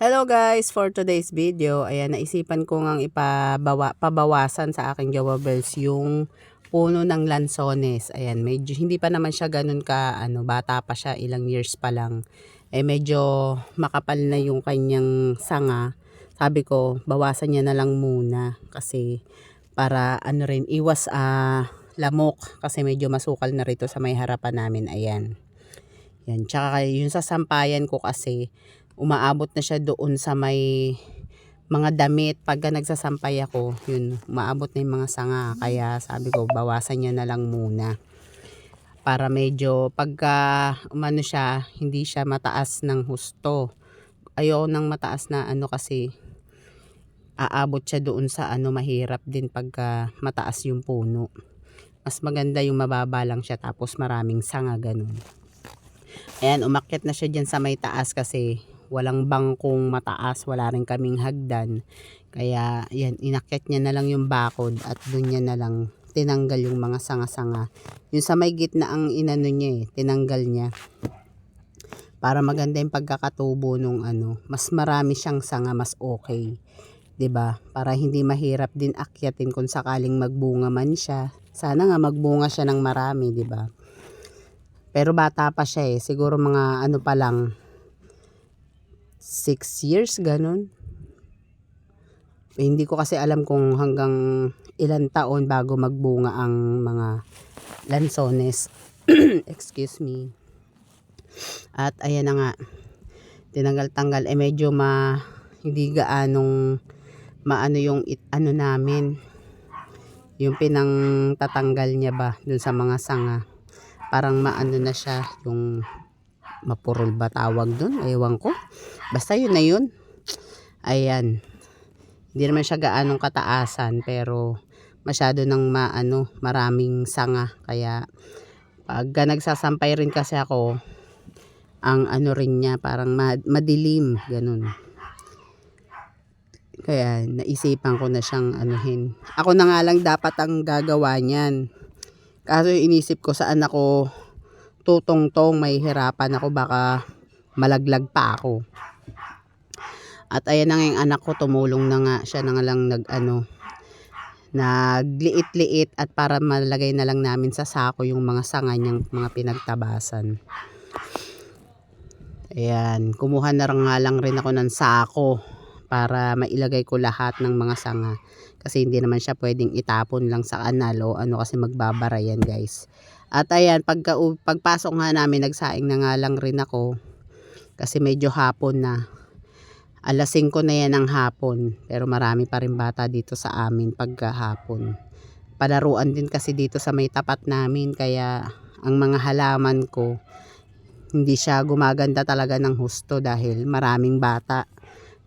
Hello guys, for today's video, ayan, naisipan ko ngang ipabawa, pabawasan sa aking Jawa Bells yung puno ng lansones. Ayan, medyo hindi pa naman siya ganun ka, ano, bata pa siya, ilang years pa lang. Eh medyo makapal na yung kanyang sanga. Sabi ko, bawasan niya na lang muna kasi para ano rin, iwas ah, lamok kasi medyo masukal na rito sa may harapan namin. Ayan. Yan, tsaka yung sa sampayan ko kasi, umaabot na siya doon sa may mga damit. Pagka nagsasampay ako, yun, umaabot na yung mga sanga. Kaya sabi ko, bawasan niya na lang muna. Para medyo, pagka umano siya, hindi siya mataas ng husto. Ayaw ng mataas na ano kasi, aabot siya doon sa ano, mahirap din pagka mataas yung puno. Mas maganda yung mababa lang siya tapos maraming sanga ganun. Ayan, umakyat na siya dyan sa may taas kasi walang bangkong mataas, wala rin kaming hagdan. Kaya, yan, inakyat niya na lang yung bakod at doon niya na lang tinanggal yung mga sanga-sanga. Yung sa may gitna ang inano niya eh, tinanggal niya. Para maganda yung pagkakatubo nung ano, mas marami siyang sanga, mas okay. 'di ba? Para hindi mahirap din akyatin kung sakaling magbunga man siya. Sana nga magbunga siya ng marami, 'di ba? Pero bata pa siya eh, siguro mga ano pa lang 6 years ganun. Hindi ko kasi alam kung hanggang ilan taon bago magbunga ang mga lansones. Excuse me. At ayan na nga. Tinanggal-tanggal eh medyo ma hindi gaanong maano yung it, ano namin yung pinang tatanggal niya ba dun sa mga sanga parang maano na siya yung mapurol ba tawag dun? Ewan ko. Basta yun na yun. Ayan. Hindi naman siya gaanong kataasan pero masyado nang maano maraming sanga. Kaya pag nagsasampay rin kasi ako ang ano rin niya parang madilim ganun. Kaya naisipan ko na siyang anuhin. Ako na nga lang dapat ang gagawa niyan. Kaso inisip ko saan ako tutong-tong may hirapan ako baka malaglag pa ako. At ayan na nga yung anak ko tumulong na nga siya na nga lang nag ano nagliit-liit at para malagay na lang namin sa sako yung mga sanga niyang mga pinagtabasan. Ayan, kumuha na nga lang rin ako ng sako para mailagay ko lahat ng mga sanga. Kasi hindi naman siya pwedeng itapon lang sa kanal o ano kasi magbabara yan guys. At ayan pagka, pagpasok nga namin nagsaing na nga lang rin ako. Kasi medyo hapon na. Alas 5 na yan ng hapon pero marami pa rin bata dito sa amin pagka hapon palaruan din kasi dito sa may tapat namin kaya ang mga halaman ko hindi siya gumaganda talaga ng husto dahil maraming bata